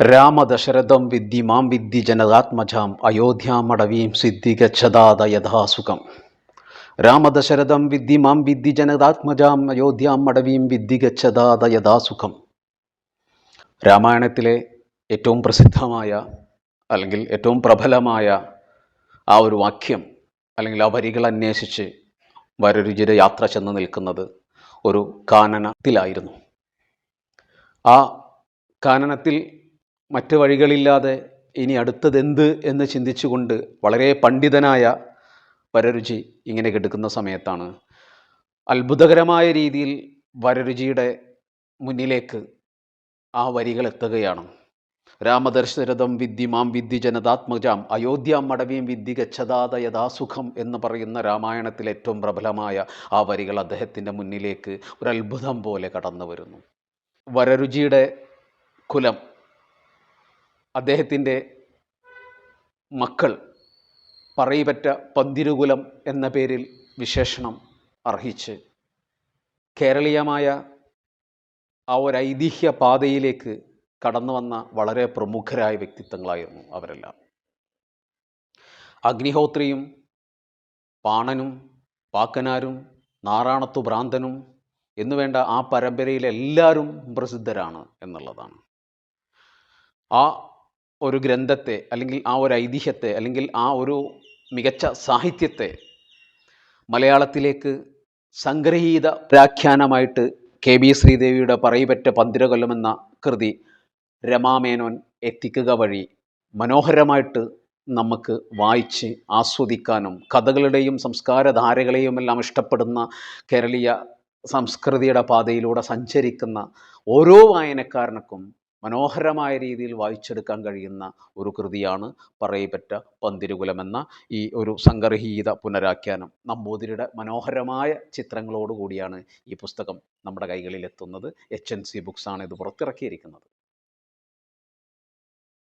രാമദശരഥം വിദ്ധി മാം വിദ്ധി ജനതാത്മജാം അയോധ്യാമടവീം സിദ്ധിഗച്ഛതാത യഥാസുഖം. രാമദശരഥം വിദ്ധി മാം വിദ്ധി ജനതാത്മജാം അയോധ്യാമടവീം വിദ്ധിഗച്ഛതാത യഥാസുഖം. രാമായണത്തിലെ ഏറ്റവും പ്രസിദ്ധമായ അല്ലെങ്കിൽ ഏറ്റവും പ്രബലമായ ആ ഒരു വാക്യം അല്ലെങ്കിൽ ആ വരികൾ അന്വേഷിച്ച് വരരുചിര യാത്ര ചെന്ന് നിൽക്കുന്നത് ഒരു കാനനത്തിലായിരുന്നു. ആ കാനനത്തിൽ മറ്റ് വഴികളില്ലാതെ ഇനി അടുത്തതെന്ത് എന്ന് ചിന്തിച്ചുകൊണ്ട് വളരെ പണ്ഡിതനായ വരരുചി ഇങ്ങനെ കിടക്കുന്ന സമയത്താണ്. അത്ഭുതകരമായ രീതിയിൽ വരരുചിയുടെ മുന്നിലേക്ക് ആ വരികൾ എത്തുകയാണ്. രാമദർശരഥം വിദ്യമാം മാം വിദ്ധി ജനതാത്മജാം അയോധ്യ മടവിയും വിദ്യ ഗച്ഛതാത യഥാസുഖം എന്ന് പറയുന്ന രാമായണത്തിലെ ഏറ്റവും പ്രബലമായ ആ വരികൾ അദ്ദേഹത്തിന്റെ മുന്നിലേക്ക് ഒരു പോലെ കടന്നു വരുന്നു വരരുചിയുടെ കുലം അദ്ദേഹത്തിന്റെ മക്കൾ പറയിപറ്റ പന്തിരുകുലം എന്ന പേരിൽ വിശേഷണം അർഹിച്ച് കേരളീയമായ ആ ഒരു ഐതിഹ്യ പാതയിലേക്ക് കടന്നു വന്ന വളരെ പ്രമുഖരായ വ്യക്തിത്വങ്ങളായിരുന്നു അവരെല്ലാം. അഗ്നിഹോത്രിയും പാണനും പാക്കനാരും നാറാണത്തു ഭ്രാന്തനും എന്നുവേണ്ട ആ പരമ്പരയിലെ എല്ലാവരും പ്രസിദ്ധരാണ് എന്നുള്ളതാണ്. ആ ഒരു ഗ്രന്ഥത്തെ അല്ലെങ്കിൽ ആ ഒരു ഐതിഹ്യത്തെ അല്ലെങ്കിൽ ആ ഒരു മികച്ച സാഹിത്യത്തെ മലയാളത്തിലേക്ക് സംഗ്രഹീത വ്യാഖ്യാനമായിട്ട് കെ ബി ശ്രീദേവിയുടെ പറയുപറ്റ പന്തിരകൊല്ലം എന്ന കൃതി രമാമേനോൻ എത്തിക്കുക വഴി മനോഹരമായിട്ട് നമുക്ക് വായിച്ച് ആസ്വദിക്കാനും കഥകളുടെയും സംസ്കാരധാരകളെയും എല്ലാം ഇഷ്ടപ്പെടുന്ന കേരളീയ സംസ്കൃതിയുടെ പാതയിലൂടെ സഞ്ചരിക്കുന്ന ഓരോ വായനക്കാരനക്കും മനോഹരമായ രീതിയിൽ വായിച്ചെടുക്കാൻ കഴിയുന്ന ഒരു കൃതിയാണ് പറയപ്പെട്ട പന്തിരുകുലമെന്ന ഈ ഒരു സംഗ്രഹീത പുനരാഖ്യാനം. നമ്പൂതിരിയുടെ മനോഹരമായ ചിത്രങ്ങളോടുകൂടിയാണ് ഈ പുസ്തകം നമ്മുടെ കൈകളിൽ എത്തുന്നത് എച്ച് എൻ സി ബുക്സാണ് ഇത് പുറത്തിറക്കിയിരിക്കുന്നത്.